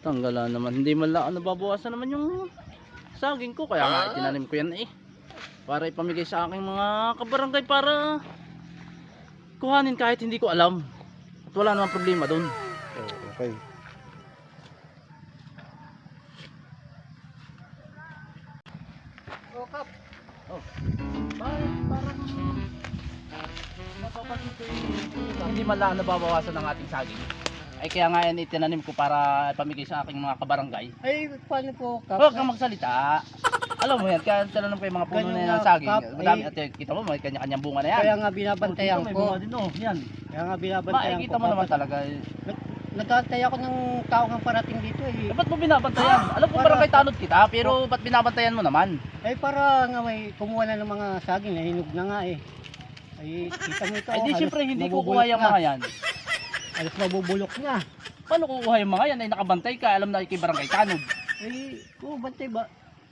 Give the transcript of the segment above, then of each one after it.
Tanggalan naman. Hindi man lang nababawasan naman yung saging ko. Kaya nga itinanim ko yan eh. Para ipamigay sa aking mga kabarangay para kuhanin kahit hindi ko alam. At wala namang problema doon. Okay. Oh, Kap. Oh. Bakit parang napapansin ko yung hindi man lang nababawasan ng ating saging. Ay kaya nga yan itinanim ko para ipamigay sa aking mga kabarangay. Ay, paano po, Kap? Huwag kang magsalita. Alam mo yan, kaya tinanong ko yung mga puno Ganyan na yan nga, ng saging. Kap, Madami, eh. at eh, kita mo, may kanya-kanyang bunga na yan. Kaya nga Oh, binabantayan ko. bunga din, oh. Yan. Kaya nga binabantayan Makikita ko. mo naman talaga. eh. Nagkantay ako ng tao ng parating dito eh. Eh, ba't mo binabantayan? Alam ko para- parang kay tanod kita, pero ba't binabantayan mo naman? Eh para nga may kumuha na ng mga saging, nahinog na nga eh. Ay, kita mo ito. Ay di halos syempre hindi nabubulok kukuha yung na. mga yan. Mabubulok na. Paano kukuha yung mga yan? Ay nakabantay ka, alam na kay barangay tanod. Eh, oo, bantay ba?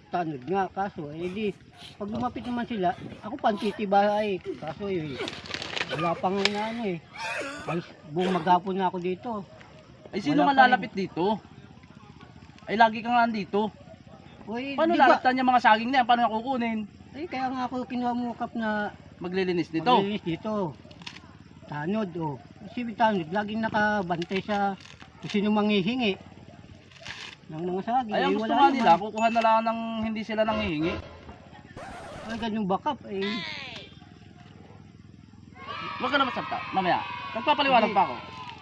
Tanod nga, kaso eh di, pag lumapit naman sila, ako pantitibahay. Kaso eh, wala pang na ano eh. Halos buong maghapon na ako dito. Ay sino Wala nga pa lalapit dito? Ay lagi ka nga andito. Uy, Paano di ba? lalaptan yung mga saging na yan? Paano nakukunin? Eh, kaya nga ako kinuha mo kap na Maglilinis dito. Maglinis dito. Tanod, oh. Si Tanod, laging nakabantay sa kung sino manghihingi ng mga saging. Ay ang Eh, gusto nga nila, kukuha na lang ng hindi sila nanghihingi. Ay, ganyung backup, eh. Huwag ka na magsalta, mamaya. Magpapaliwanag pa ako.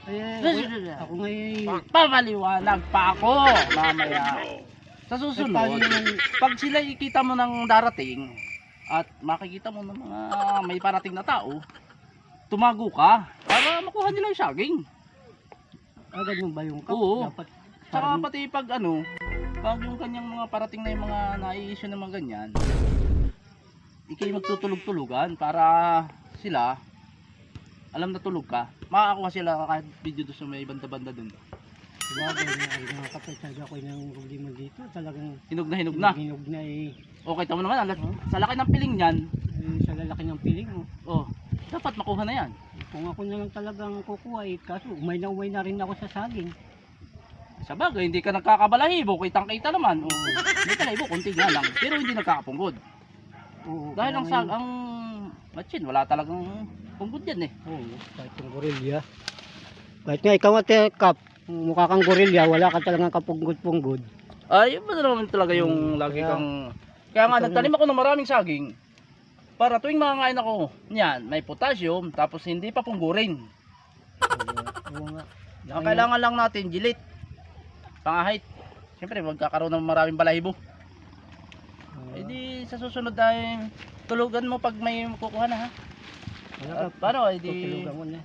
Ay, ako, ako ngayon, Magpapaliwanag pa ako, mamaya. Sa ay, susunod, pag sila ikita mo ng darating, at makikita mo ng mga may parating na tao, tumago ka para makuha nila yung saging. ah, ganun ba yung cup? Oo. Dapat, Tsaka parang- pati pag ano, pag yung kanyang mga parating na yung mga nai-issue ng mga ganyan, ikay magtutulog-tulugan para sila, alam na tulog ka, makakakuha sila kahit video doon sa may banda-banda doon. Sabagay na, ay, mga ako ng problema dito. Talagang Hinog na hinog na. hinog na eh. Okay, tamo naman, alas, sa laki ng piling niyan, Eh, Sa lalaki ng piling mo. oh, dapat makuha na yan. Kung ako na lang talagang kukuha eh, kaso umay na umay na rin ako sa saging. Sa bagay, hindi ka nagkakabalahibo, kitang kita naman. Oh, may kalahibo, konti nga lang, pero hindi nagkakapunggod. Oo, Dahil ang, sag, ang matchin, wala talagang punggod yan eh. Oo, kahit yung gorilya. Kahit nga ikaw ate kap, mukha kang gorilya, wala ka talagang kapunggod-punggod. Ay, iba na naman talaga yung Hmm, lagi kaya- kang... Kaya nga, nagtanim ako ng maraming saging. Para tuwing makakain ako, niyan, may potassium, tapos hindi pa punggurin. Oo nga. Ang kailangan lang natin, gilit. Pangahit. Siyempre, magkakaroon ng maraming balahibo. Eh di, sa susunod ay tulugan mo pag may kukuha na ha. Wala paano, eh di, tutulugan mo na.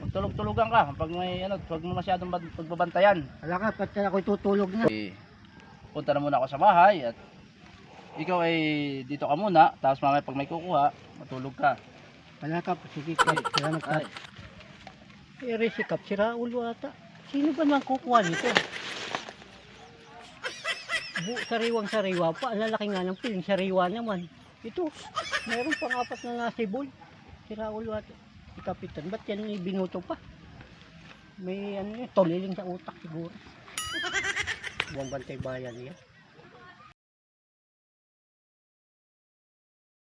magtulog-tulugan ka. Pag may ano, pag mo masyadong pagbabantayan. Wala ka, pati ako tutulog na. Eh, punta na muna ako sa bahay at ikaw ay dito ka muna, tapos mamaya pag may kukuha, matulog ka. Wala ka, sige kap, salamat. Ay, Eh, si kap, sira ulo ata. Sino ba naman kukuha nito? Bu, sariwang sariwa pa, ang lalaki nga ng piling, sariwa naman. Ito, meron pang apat na nasibol. Sira ulo ata. Si Kapitan, ba't yan binuto pa? May ano yun, tuliling sa utak siguro. Buwang bantay bayan niya.